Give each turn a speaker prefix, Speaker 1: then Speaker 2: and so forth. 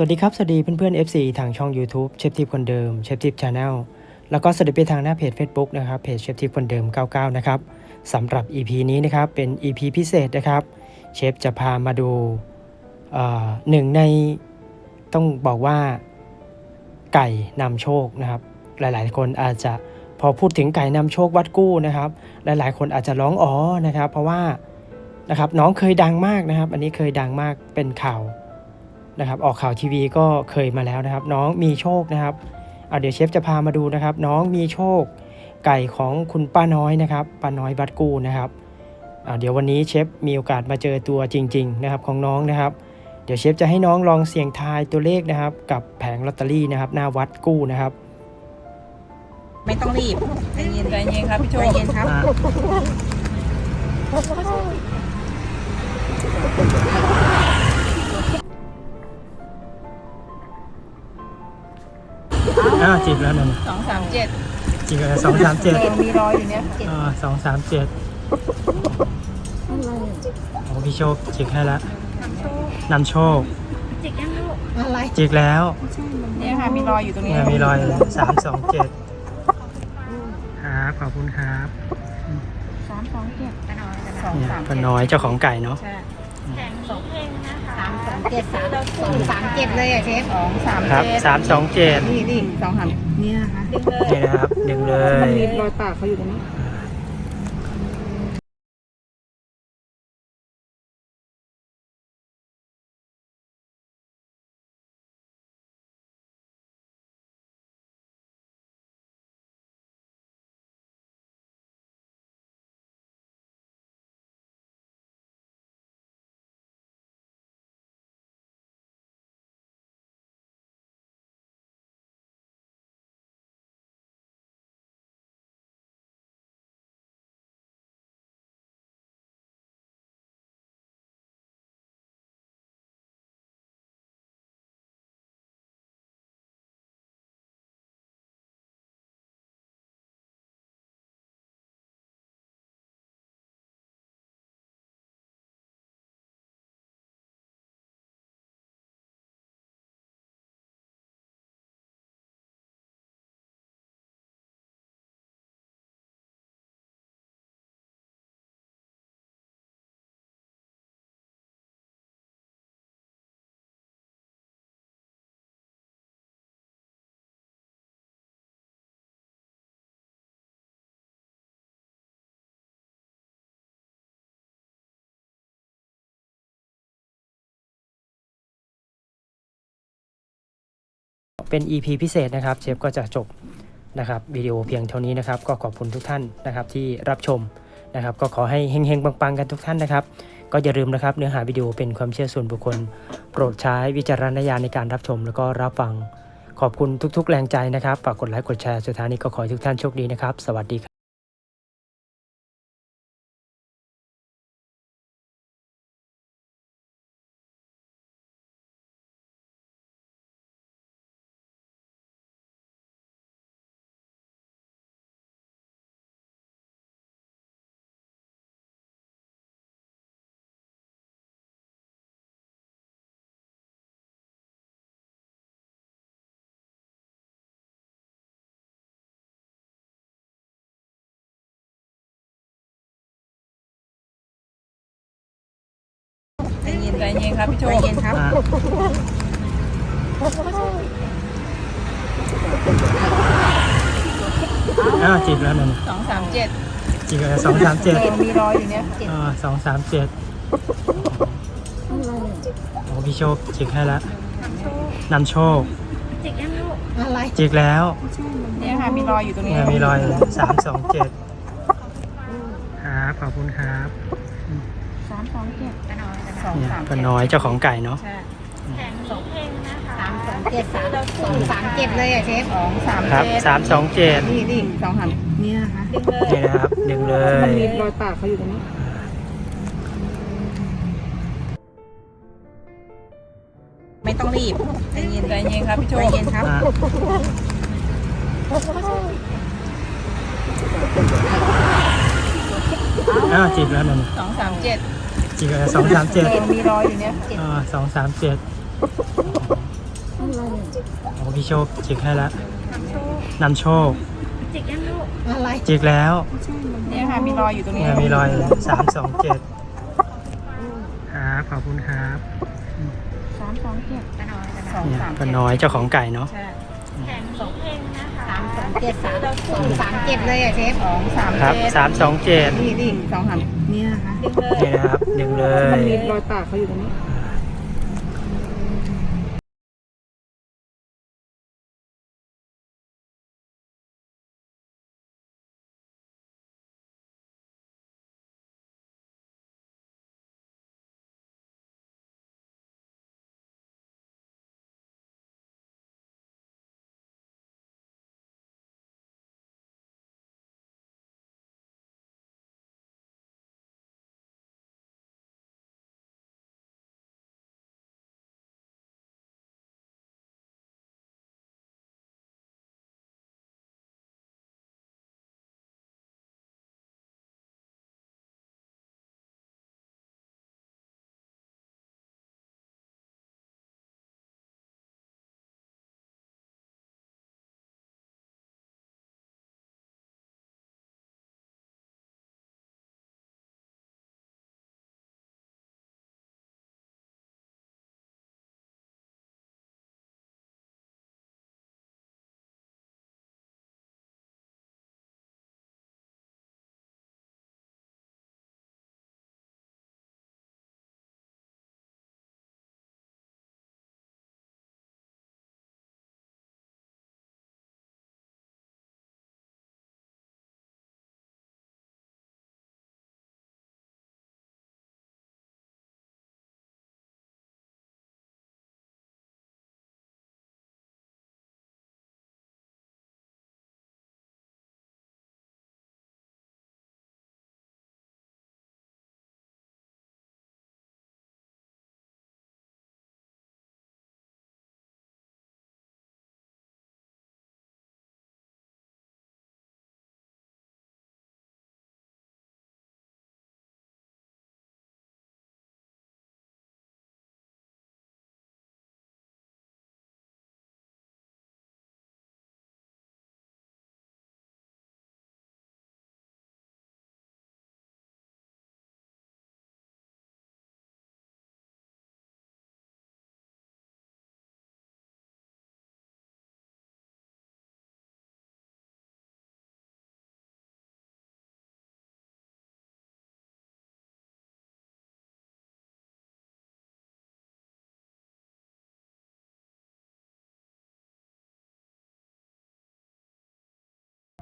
Speaker 1: สวัสดีครับ สวัสดีเพื่อนๆ FC ทางช่อง YouTube เชฟทิปคนเดิมเชฟทิปชาแนลแล้วก็สวัสดีไปทางหน้าเพจ Facebook นะครับเพจเชฟทิปคนเดิม 99 นะครับสำหรับ EP นี้นะครับเป็น EP พิเศษนะครับเชฟจะพามาดูหนึ่งในต้องบอกว่าไก่นำโชคนะครับ หลายๆ คนอาจจะพอพูดถึงไก่นำโชควัดกู้นะครับ หลายๆ คนอาจจะร้องอ๋อนะครับ เพราะว่านะครับน้องเคยดังมากนะครับ อันนี้เคยดังมากเป็นข่าว นะครับออกข่าวทีวีก็เคยมาแล้วนะครับ น้องมีโชคนะครับเอาเดี๋ยวเชฟจะพามาดูนะครับ น้องมีโชคไก่ของคุณป้าน้อยนะครับป้าน้อยบัดกู้นะครับอ่าเดี๋ยววันนี้เชฟมีโอกาสมาเจอตัวจริง ๆ นะครับของน้องนะครับ เดี๋ยวเชฟจะให้น้องลองเสี่ยงทายตัวเลขนะครับ กับแผงลอตเตอรี่นะครับ หน้าวัดกู้นะครับ
Speaker 2: ไม่ต้องรีบใจเย็น
Speaker 3: ใจเย็นครับพี่โช
Speaker 2: ใจ
Speaker 3: ค
Speaker 2: เย็นครับ
Speaker 1: อ่า จิบแล้วหนึ่ง
Speaker 3: สองสามเจ็ด
Speaker 1: จิบแล้วสองสามเจ็ด
Speaker 3: เออมีรอยอยู่เนี่ย
Speaker 1: อ่าสองสามเจ็ดโอ้พี่โชคจิกให้แล้วนำโชค
Speaker 2: อะไร
Speaker 1: จิกแล้ว
Speaker 3: เนี่ยค่ะมีรอยอยู่ตรงนี้
Speaker 1: เนี่ยมีรอยสามสองเจ็ดครับขอบคุณครับ
Speaker 3: สามสองเจ็ดสอง
Speaker 1: เนี่ย
Speaker 3: สาม
Speaker 1: ป้าน้อยเจ้าของไก่เนาะ
Speaker 3: ใช่
Speaker 2: สามสองเจ็ดสามสองสามเจ็ดเลยอะเชฟ
Speaker 3: สองสาม
Speaker 1: ครับ
Speaker 3: เจ็ด
Speaker 1: สามสองเจ็ด
Speaker 3: นี่นี่สองสามนี่นะคะ
Speaker 1: นี่นะครับดึงเลย
Speaker 3: มันมีรอยปากเขาอยู่ตรงนี้
Speaker 1: เป็น EP พิเศษนะครับ เชฟก็จะจบนะครับวิดีโอเพียงเท่านี้นะครับ ก็ขอบคุณทุกท่านนะครับที่รับชมนะครับ ก็ขอให้เฮงๆปังๆกันทุกท่านนะครับ ก็อย่าลืมนะครับเนื้อหาวิดีโอเป็นความเชื่อส่วนบุคคล โปรดใช้วิจารณญาณในการรับชม แล้วก็รับฟังขอบคุณทุก ๆ แรงใจนะครับฝากกดไลค์กดแชร์สุดท้ายนี้ก็ขอให้ทุกท่านโชคดีนะครับ สวัสดีครับ
Speaker 2: ใจเย็น
Speaker 3: ใจเย็นครับพี่โช
Speaker 2: ใจ
Speaker 3: ค
Speaker 2: เย็นครับ
Speaker 1: อ่าจิบแล้วหนึ่ง
Speaker 3: สองสามเจ็ด
Speaker 1: จิบแล้วสองสามเจ็ด
Speaker 3: เออมีรอยอยู่เนี่ย
Speaker 1: อ่าสองสามเจ็ดโอ้พี่โชคจิกให้แล้วนำโชค
Speaker 2: อะไร
Speaker 1: จิกแล้ว
Speaker 3: เนี่ยค่ะมีรอยอยู่ตรงนี้
Speaker 1: เนี่ยมีรอยสามสองเจ็ดครับขอบคุณครับ
Speaker 3: สามสองเจ็ดสอ ง
Speaker 1: เนี่ย
Speaker 3: สาม
Speaker 1: ป้าน้อยเจ้าของไก่เนาะ
Speaker 3: ใช่
Speaker 2: สามสองเจ็ดสามสองสามเจ็ดเลยอะเชฟ
Speaker 3: สองสาม
Speaker 1: ครับ
Speaker 3: เจ็ด
Speaker 1: สามสองเจ็ด
Speaker 3: นี่นี่สองสามนี่นะคะ
Speaker 1: นี่นะครับดึงเลย
Speaker 3: มันมีรอยปากเขาอยู่ตรงนี้
Speaker 2: ไม่ต้องรีบใจเย็น
Speaker 3: ใจเย็นครับพี่โช
Speaker 2: ใจ
Speaker 3: ค
Speaker 2: เย็นครับ
Speaker 1: อ่าอ่าจิบแล้วหนึ่ง
Speaker 3: สองสามเจ็ด
Speaker 1: จิบแล้วสองสามเจ็ด
Speaker 3: เออมีรอยอยู่เนี่ย
Speaker 1: อ่าสองสามเจ็ดโอ้พี่โชคจิกให้แล้วนำโชค
Speaker 2: จิกยังลูกอะไร
Speaker 1: จิกแล้ว
Speaker 3: เนี่ยค่ะมีรอยอยู่ตรงนี้
Speaker 1: เนี่ยมีรอยสามสองเจ็ดครับขอบคุณครับ
Speaker 3: สามสองเจ็ด
Speaker 2: ป้าน้อยป้า
Speaker 3: ส
Speaker 2: น้
Speaker 3: อ
Speaker 2: อย
Speaker 3: ง
Speaker 1: เนี่ย
Speaker 3: สาม
Speaker 1: ป้าน้อยเจ้าของไก่เนาะ
Speaker 3: ใช่
Speaker 2: แถมนี้เองนะคะสามสอง เจ็ดสามสองสามเจ็ดเลยอะเชฟ
Speaker 3: สองสาม
Speaker 1: ครับ
Speaker 3: เจ็ด
Speaker 1: สามสองเจ็ด
Speaker 3: นี่นี่สองสามนี่นะคะ
Speaker 1: นี่นะครับดึงเล
Speaker 3: มัน
Speaker 1: ย
Speaker 3: มีรอยปากเขาอยู่ตรงนี้
Speaker 1: ค